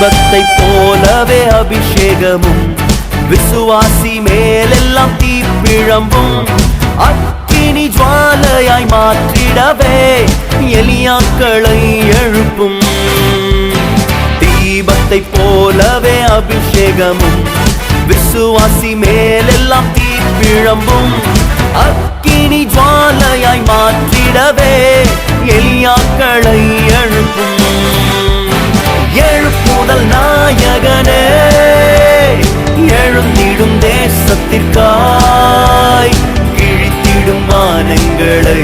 தீபத்தை போலவே அபிஷேகமும் விசுவாசி மேலெல்லாம் தீப்பிழம்பும் அக்கினி ஜுவாலையாய் மாற்றிடவே எலியாக்களை எழுப்பும். தீபத்தை போலவே அபிஷேகமும் விசுவாசி மேலெல்லாம் தீப்பிழம்பும் அக்கினி ஜுவாலையாய் மாற்றிடவே எலியாக்களை எழு எழுந்திடும் தேசத்திற்காய் கிழித்திடும் வானங்களை